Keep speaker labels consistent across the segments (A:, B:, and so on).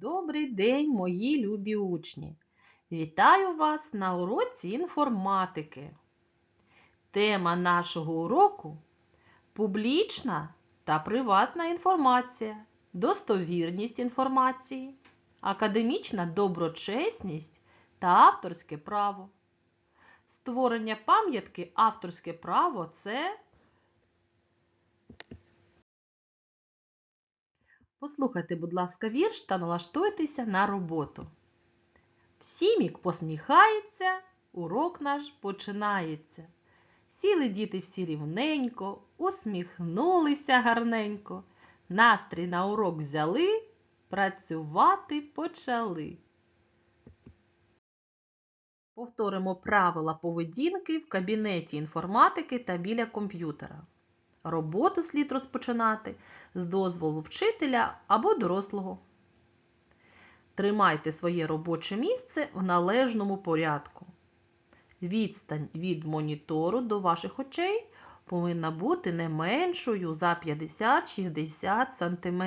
A: Добрий день, мої любі учні! Вітаю вас на уроці інформатики. Тема нашого уроку публічна та приватна інформація, достовірність інформації, академічна доброчесність та авторське право. Створення пам'ятки авторське право це Послухайте, будь ласка, вірш та налаштуйтеся на роботу. Всімік посміхається, урок наш починається. Сіли діти всі рівненько, усміхнулися гарненько, настрій на урок взяли, працювати почали. Повторимо правила поведінки в кабінеті інформатики та біля комп'ютера. Роботу слід розпочинати з дозволу вчителя або дорослого. Тримайте своє робоче місце в належному порядку. Відстань від монітору до ваших очей повинна бути не меншою за 50-60 см.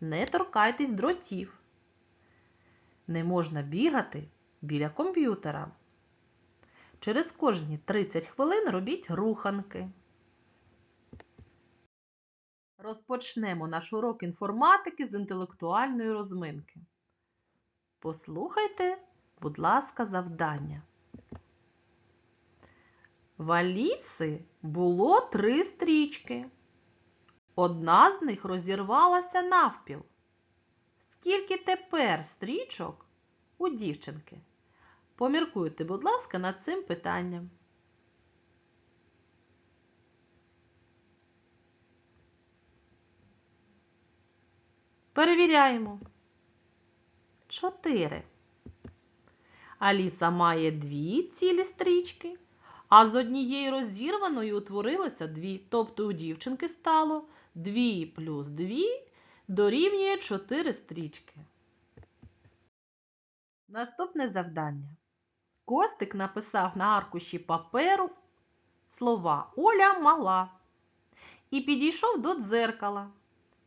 A: Не торкайтесь дротів. Не можна бігати біля комп'ютера. Через кожні 30 хвилин робіть руханки. Розпочнемо наш урок інформатики з інтелектуальної розминки. Послухайте, будь ласка, завдання. В Аліси було три стрічки. Одна з них розірвалася навпіл. Скільки тепер стрічок у дівчинки? Поміркуйте, будь ласка, над цим питанням. Перевіряємо. Чотири. Аліса має дві цілі стрічки, а з однієї розірваної утворилося дві. Тобто у дівчинки стало 2 плюс 2 дорівнює 4 стрічки. Наступне завдання. Костик написав на аркуші паперу слова Оля мала і підійшов до дзеркала.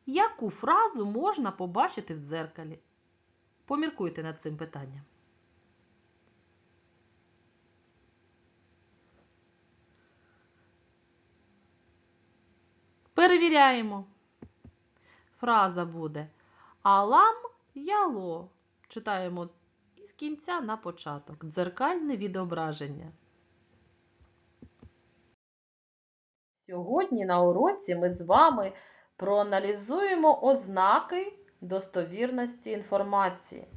A: Яку фразу можна побачити в дзеркалі? Поміркуйте над цим питанням. Перевіряємо. Фраза буде Алам яло. Читаємо із кінця на початок. Дзеркальне відображення. Сьогодні на уроці ми з вами проаналізуємо ознаки достовірності інформації.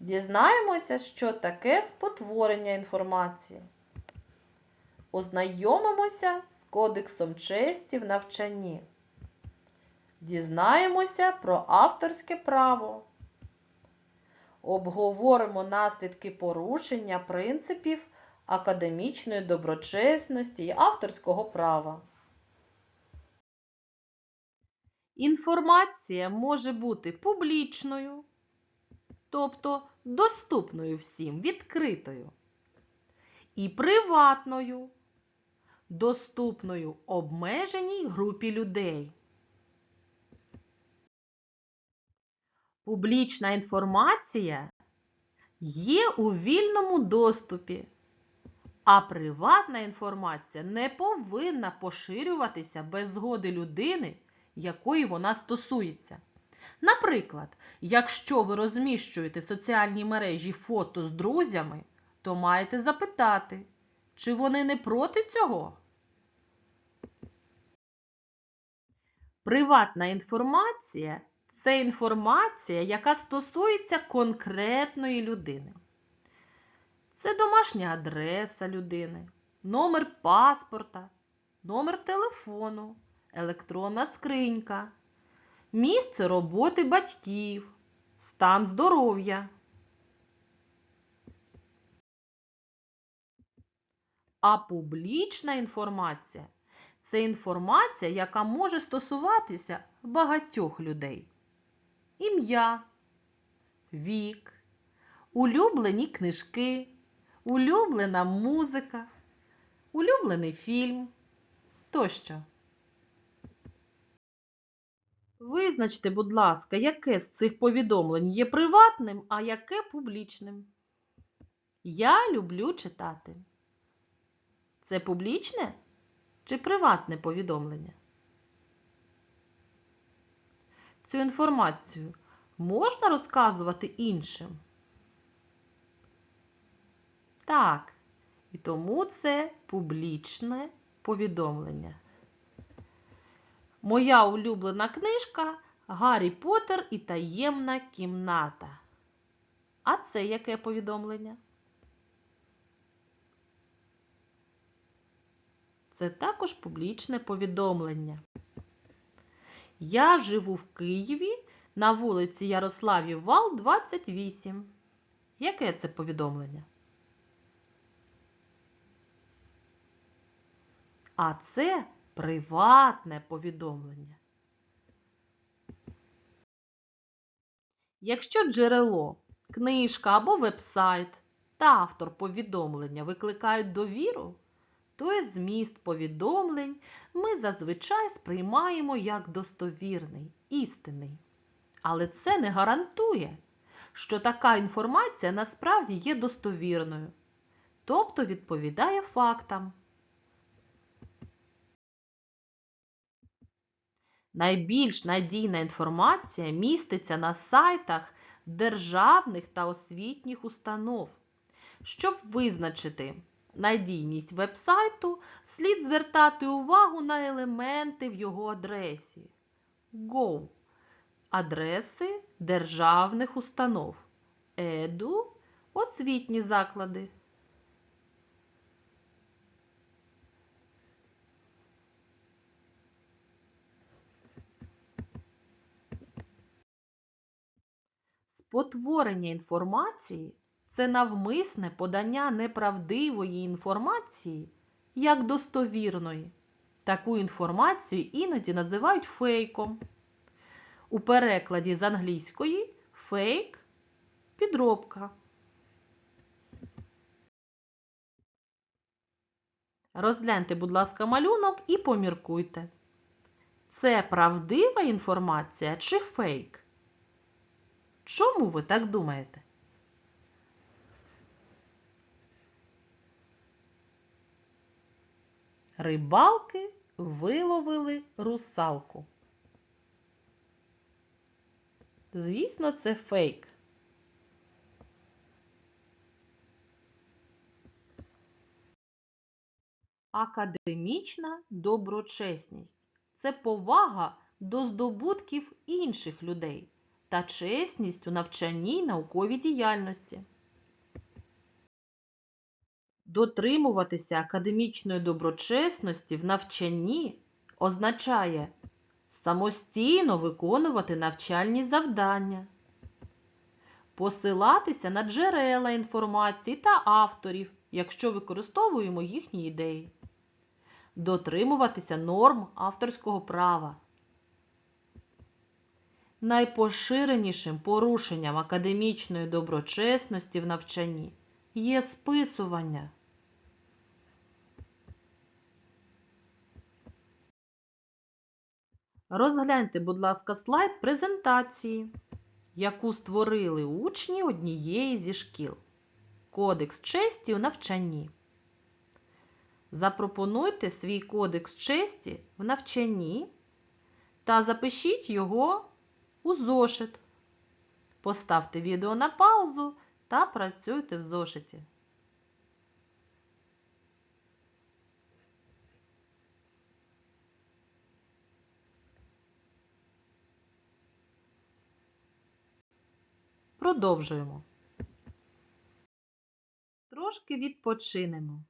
A: Дізнаємося, що таке спотворення інформації. Ознайомимося з Кодексом честі в навчанні. Дізнаємося про авторське право. Обговоримо наслідки порушення принципів академічної доброчесності і авторського права. Інформація може бути публічною, тобто доступною всім, відкритою, і приватною, доступною обмеженій групі людей. Публічна інформація є у вільному доступі, а приватна інформація не повинна поширюватися без згоди людини якої вона стосується. Наприклад, якщо ви розміщуєте в соціальній мережі фото з друзями, то маєте запитати, чи вони не проти цього? Приватна інформація це інформація, яка стосується конкретної людини. Це домашня адреса людини, номер паспорта, номер телефону, електронна скринька, місце роботи батьків, стан здоров'я. А публічна інформація це інформація, яка може стосуватися багатьох людей. Ім'я, вік, улюблені книжки, улюблена музика, улюблений фільм тощо. Визначте, будь ласка, яке з цих повідомлень є приватним, а яке публічним. Я люблю читати. Це публічне чи приватне повідомлення? Цю інформацію можна розказувати іншим? Так, і тому це публічне повідомлення. Моя улюблена книжка Гаррі Поттер і таємна кімната. А це яке повідомлення? Це також публічне повідомлення. Я живу в Києві на вулиці Ярославів Вал, 28. Яке це повідомлення? А це приватне повідомлення. Якщо джерело, книжка або вебсайт та автор повідомлення викликають довіру, то і зміст повідомлень ми зазвичай сприймаємо як достовірний, істинний. Але це не гарантує, що така інформація насправді є достовірною, тобто відповідає фактам. Найбільш надійна інформація міститься на сайтах державних та освітніх установ. Щоб визначити надійність вебсайту, слід звертати увагу на елементи в його адресі. Go адреси державних установ. Еду освітні заклади. Спотворення інформації це навмисне подання неправдивої інформації як достовірної. Таку інформацію іноді називають фейком. У перекладі з англійської фейк підробка. Розгляньте, будь ласка, малюнок і поміркуйте. Це правдива інформація чи фейк? Чому ви так думаєте? Рибалки виловили русалку. Звісно, це фейк. Академічна доброчесність це повага до здобутків інших людей та чесність у навчанні й науковій діяльності. Дотримуватися академічної доброчесності в навчанні означає самостійно виконувати навчальні завдання, посилатися на джерела інформації та авторів, якщо використовуємо їхні ідеї, дотримуватися норм авторського права. Найпоширенішим порушенням академічної доброчесності в навчанні є списування. Розгляньте, будь ласка, слайд презентації, яку створили учні однієї зі шкіл. Кодекс честі у навчанні. Запропонуйте свій кодекс честі в навчанні та запишіть його у зошит. Поставте відео на паузу та працюйте в зошиті. Продовжуємо. Трошки відпочинемо.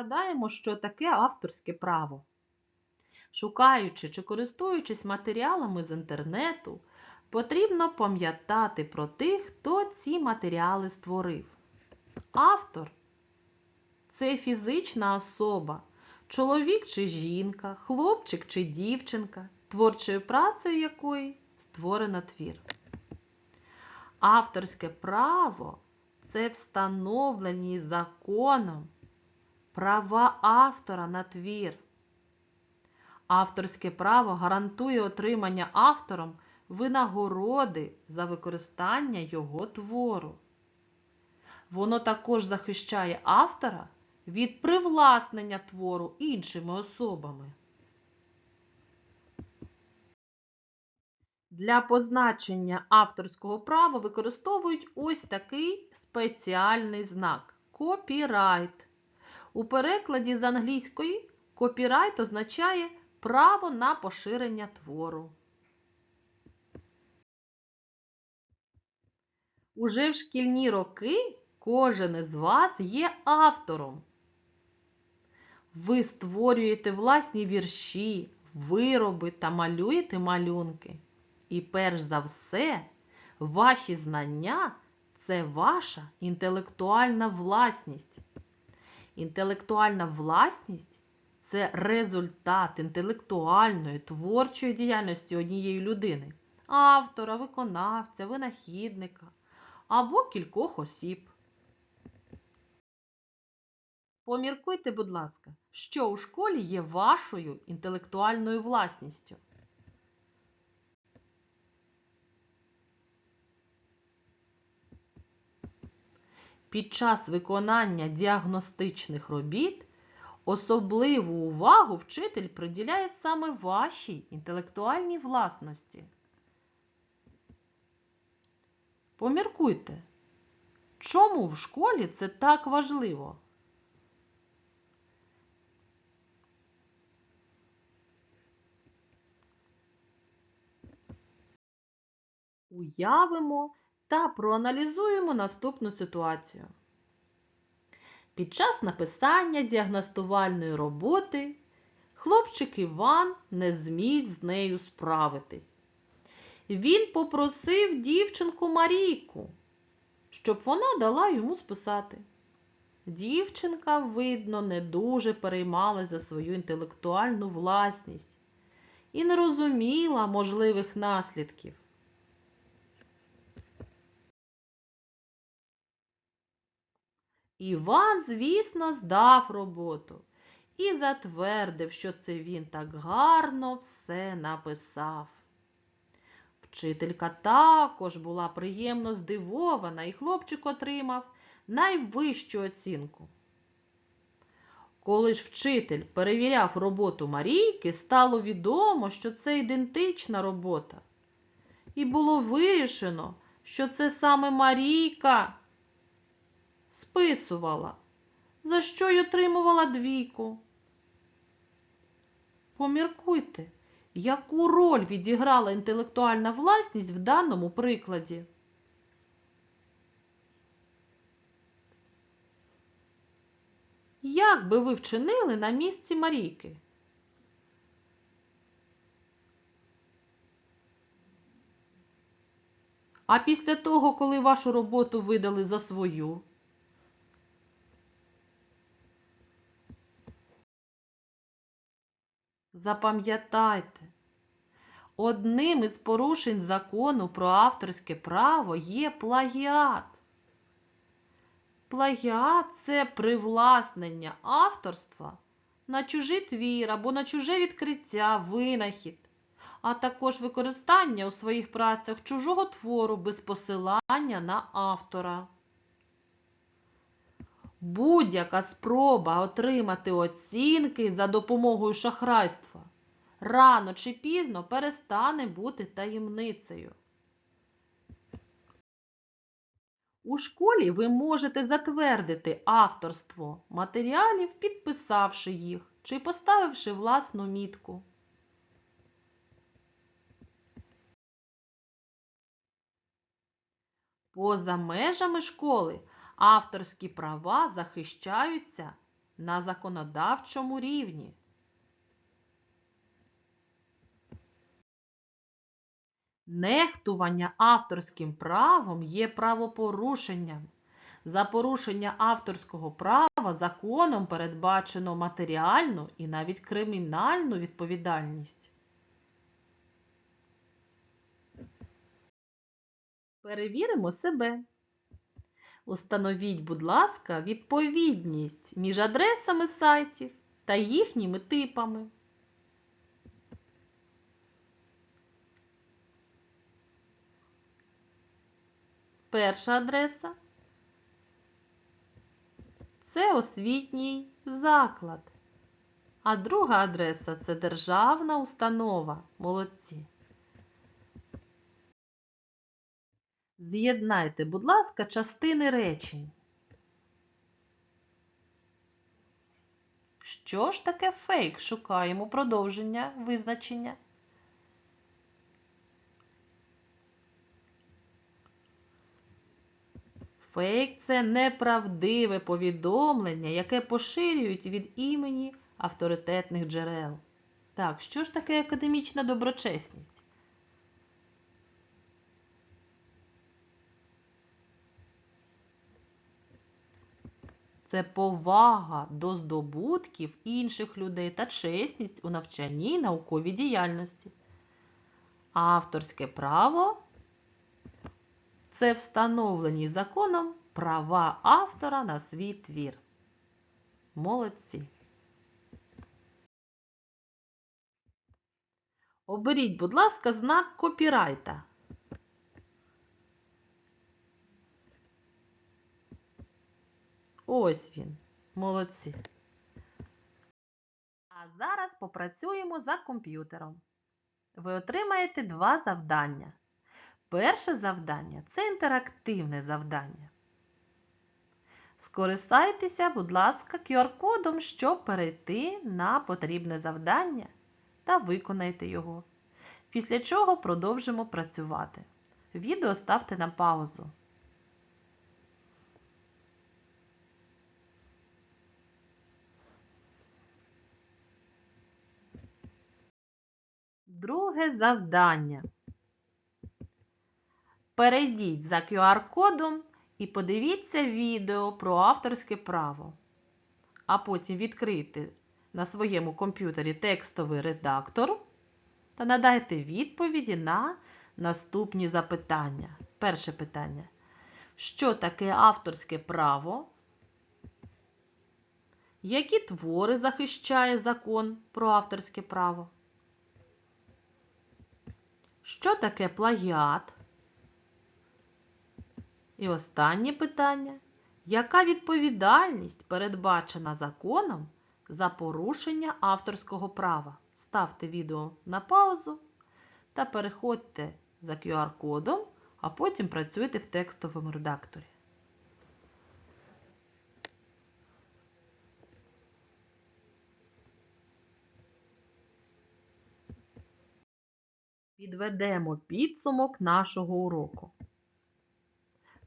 A: Пригадаємо, що таке авторське право. Шукаючи чи користуючись матеріалами з інтернету, потрібно пам'ятати про тих, хто ці матеріали створив. Автор це фізична особа, чоловік чи жінка, хлопчик чи дівчинка, творчою працею якої створено твір. Авторське право це встановлені законом права автора на твір. Авторське право гарантує отримання автором винагороди за використання його твору. Воно також захищає автора від привласнення твору іншими особами. Для позначення авторського права використовують ось такий спеціальний знак копірайт. У перекладі з англійської копірайт означає право на поширення твору. Уже в шкільні роки кожен із вас є автором. Ви створюєте власні вірші, вироби та малюєте малюнки. І перш за все, ваші знання це ваша інтелектуальна власність. Інтелектуальна власність це результат інтелектуальної творчої діяльності однієї людини, автора, виконавця, винахідника або кількох осіб. Поміркуйте, будь ласка, що у школі є вашою інтелектуальною власністю. Під час виконання діагностичних робіт особливу увагу вчитель приділяє саме вашій інтелектуальній власності. Поміркуйте, чому в школі це так важливо? Уявимо та проаналізуємо наступну ситуацію. Під час написання діагностувальної роботи хлопчик Іван не зміг з нею справитись. Він попросив дівчинку Марійку, щоб вона дала йому списати. Дівчинка, видно, не дуже переймалась за свою інтелектуальну власність і не розуміла можливих наслідків. Іван, звісно, здав роботу і затвердив, що це він так гарно все написав. Вчителька також була приємно здивована, і хлопчик отримав найвищу оцінку. Коли ж вчитель перевіряв роботу Марійки, стало відомо, що це ідентична робота. І було вирішено, що це саме Марійка списувала, за що й отримувала двійку. Поміркуйте, яку роль відіграла інтелектуальна власність в даному прикладі. Як би ви вчинили на місці Марійки? А після того, коли вашу роботу видали за свою? Запам'ятайте, одним із порушень закону про авторське право є плагіат. Плагіат це привласнення авторства на чужий твір або на чуже відкриття, винахід, а також використання у своїх працях чужого твору без посилання на автора. Будь-яка спроба отримати оцінки за допомогою шахрайства рано чи пізно перестане бути таємницею. У школі ви можете затвердити авторство матеріалів, підписавши їх чи поставивши власну мітку. Поза межами школи авторські права захищаються на законодавчому рівні. Нехтування авторським правом є правопорушенням. За порушення авторського права законом передбачено матеріальну і навіть кримінальну відповідальність. Перевіримо себе. Установіть, будь ласка, відповідність між адресами сайтів та їхніми типами. Перша адреса це освітній заклад. А друга адреса це державна установа. Молодці. З'єднайте, будь ласка, частини речень. Що ж таке фейк? Шукаємо продовження визначення. Фейк це неправдиве повідомлення, яке поширюють від імені авторитетних джерел. Так, що ж таке академічна доброчесність? Це повага до здобутків інших людей та чесність у навчанні і науковій діяльності. Авторське право це встановлені законом права автора на свій твір. Молодці. Оберіть, будь ласка, знак копірайта. Ось він. Молодці. А зараз попрацюємо за комп'ютером. Ви отримаєте два завдання. Перше завдання це інтерактивне завдання. Скористайтеся, будь ласка, QR-кодом, щоб перейти на потрібне завдання та виконайте його. Після чого продовжимо працювати. Відео ставте на паузу. Друге завдання. Перейдіть за QR-кодом і подивіться відео про авторське право. А потім відкрийте на своєму комп'ютері текстовий редактор та надайте відповіді на наступні запитання. Перше питання. Що таке авторське право? Які твори захищає закон про авторське право? Що таке плагіат? І останнє питання. Яка відповідальність передбачена законом за порушення авторського права? Ставте відео на паузу та переходьте за QR-кодом, а потім працюйте в текстовому редакторі. Підведемо підсумок нашого уроку.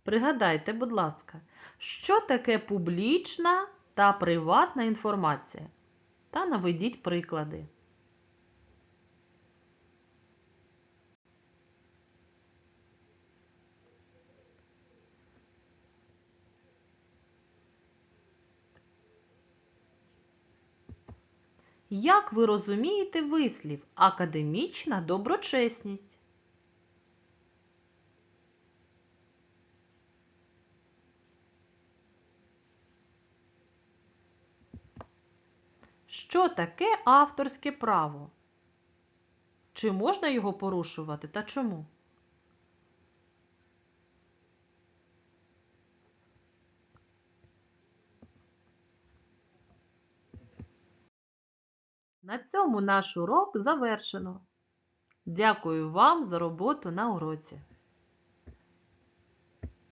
A: Пригадайте, будь ласка, що таке публічна та приватна інформація? Та наведіть приклади. Як ви розумієте вислів академічна доброчесність? Що таке авторське право? Чи можна його порушувати та чому? На цьому наш урок завершено. Дякую вам за роботу на уроці.